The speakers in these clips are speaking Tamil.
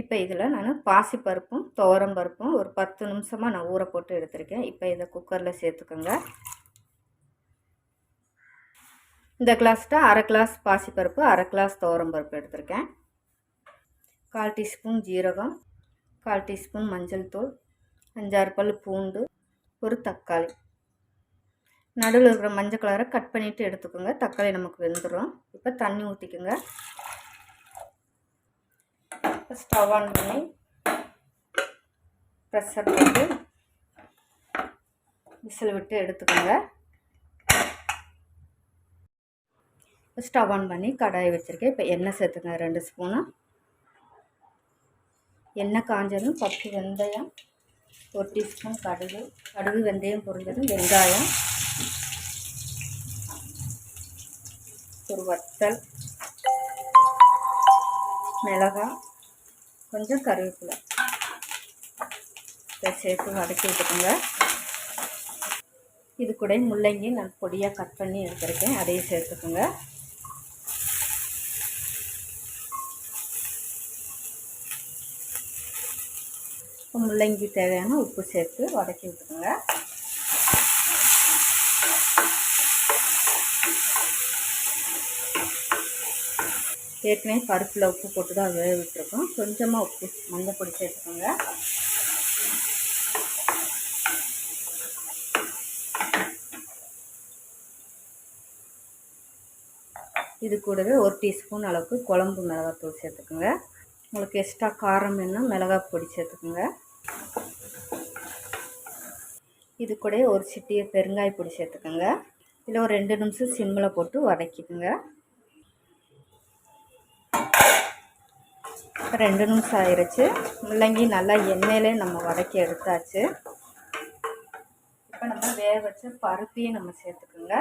இப்போ இதில் நான் பாசிப்பருப்பும் துவரம் பருப்பும் ஒரு பத்து நிமிஷமாக நான் ஊற போட்டு எடுத்திருக்கேன். இப்போ இதை குக்கரில் சேர்த்துக்கோங்க. இந்த கிளாஸ்ட்டு அரை கிளாஸ் பாசிப்பருப்பு அரை கிளாஸ் துவரம் பருப்பு எடுத்திருக்கேன். கால் டீஸ்பூன் ஜீரகம் கால் டீஸ்பூன் மஞ்சள் தூள் அஞ்சாறு பல் பூண்டு ஒரு தக்காளி. நடுவில் இருக்கிற மஞ்சள் கலரை கட் பண்ணிவிட்டு எடுத்துக்கோங்க. தக்காளி நமக்கு வெந்துடும் இப்போ தண்ணி ஊற்றிக்கோங்க ஸ்டவ் ஆன் பண்ணி ப்ரெஷர் போட்டு விசில் விட்டு எடுத்துக்கோங்க. ஸ்டவ் ஆன் பண்ணி கடாயை வச்சுருக்கேன். இப்போ எண்ணெய் சேர்த்துக்கங்க ரெண்டு ஸ்பூனு எண்ணெய் காஞ்சதும் பத்து வெந்தயம் ஒரு டீஸ்பூன் கடுகு. கடுகு வெந்தயம் பொரிஞ்சதும் வெங்காயம் ஒரு வத்தல் மிளகாய் கொஞ்சம் கருவேப்பிலை. இதை சேர்த்து வதக்கி விட்டுக்கோங்க. இது கூட முள்ளங்கி நான் பொடியாக கட் பண்ணி எடுத்துருக்கேன். அதையும் சேர்த்துக்கோங்க. முள்ளங்கி தேவையான உப்பு சேர்த்து வதக்கி விட்டுக்கோங்க. ஏற்கனவே பருப்பில் உப்பு போட்டு தான் வேக விட்டுருக்கோம். கொஞ்சமாக உப்பு மஞ்சள் பொடி சேர்த்துக்கோங்க. இது கூடவே ஒரு டீஸ்பூன் அளவுக்கு குழம்பு மிளகாத்தூள் சேர்த்துக்கோங்க. உங்களுக்கு எக்ஸ்ட்ரா காரம் வேணும் மிளகாய் பொடி சேர்த்துக்கோங்க. இது கூட ஒரு சிட்டியை பெருங்காய பொடி சேர்த்துக்கோங்க. இதில் ஒரு ரெண்டு நிமிஷம் சிம்மில் போட்டு வதக்கிக்கோங்க. ரெண்டு நிமிஷம் ஆயிடுச்சு முள்ளங்கி நல்லா எண்ணெயிலே நம்ம வதக்கி எடுத்தாச்சு. இப்போ நம்ம வேக வச்ச பருப்பையும் நம்ம சேர்த்துக்கோங்க.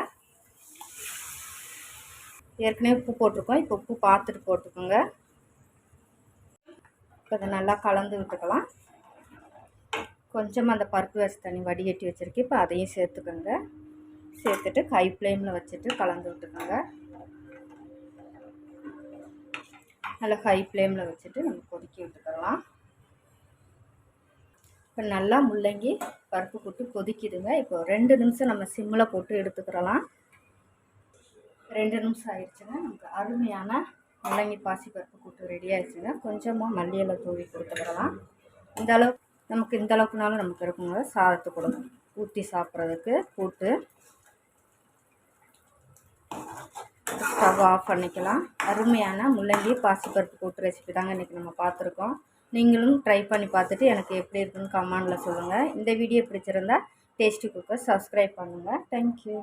ஏற்கனவே உப்பு போட்டிருக்கோம். இப்போ உப்பு பார்த்துட்டு போட்டுக்கோங்க. இப்போ அதை நல்லா கலந்து விட்டுக்கலாம். கொஞ்சமாக அந்த பருப்பு வச்சு தண்ணி வடிகட்டி வச்சுருக்கேன். இப்போ அதையும் சேர்த்துக்கோங்க. சேர்த்துட்டு ஹை ஃப்ளேமில் வச்சுட்டு கலந்து விட்டுக்கோங்க. நல்லா ஹை ஃப்ளேமில் வச்சுட்டு நம்ம கொதிக்க விட்டுக்கலாம். இப்போ நல்லா முள்ளங்கி பருப்பு போட்டு கொதிக்குதுங்க. இப்போ ரெண்டு நிமிஷம் நம்ம சிம்மில் போட்டு எடுத்துக்கிறலாம். ரெண்டு நிமிஷம் ஆயிடுச்சுங்க. நமக்கு அருமையான முள்ளங்கி பாசி பருப்பு கூட்டு ரெடி ஆயிடுச்சுங்க. கொஞ்சமாக மல்லியில் தூவி கொடுத்துக்கிறலாம். இந்த அளவுக்கு நமக்கு இந்த அளவுக்குனாலும் நமக்கு இருக்குங்க. சாதத்தை கொடுங்க ஊற்றி சாப்பிட்றதுக்கு கூட்டு. ஸ்டவ் ஆஃப் பண்ணிக்கலாம். அருமையான முள்ளங்கி பாசிப்பருப்பு கூட்டு ரெசிபி தாங்க இன்றைக்கி நம்ம பார்த்துருக்கோம். நீங்களும் ட்ரை பண்ணி பார்த்துட்டு எனக்கு எப்படி இருக்குன்னு கமெண்டில் சொல்லுங்கள் இந்த வீடியோ பிடிச்சிருந்தா டேஸ்டி குக்கர் சப்ஸ்கிரைப் பண்ணுங்கள் தேங்க்யூ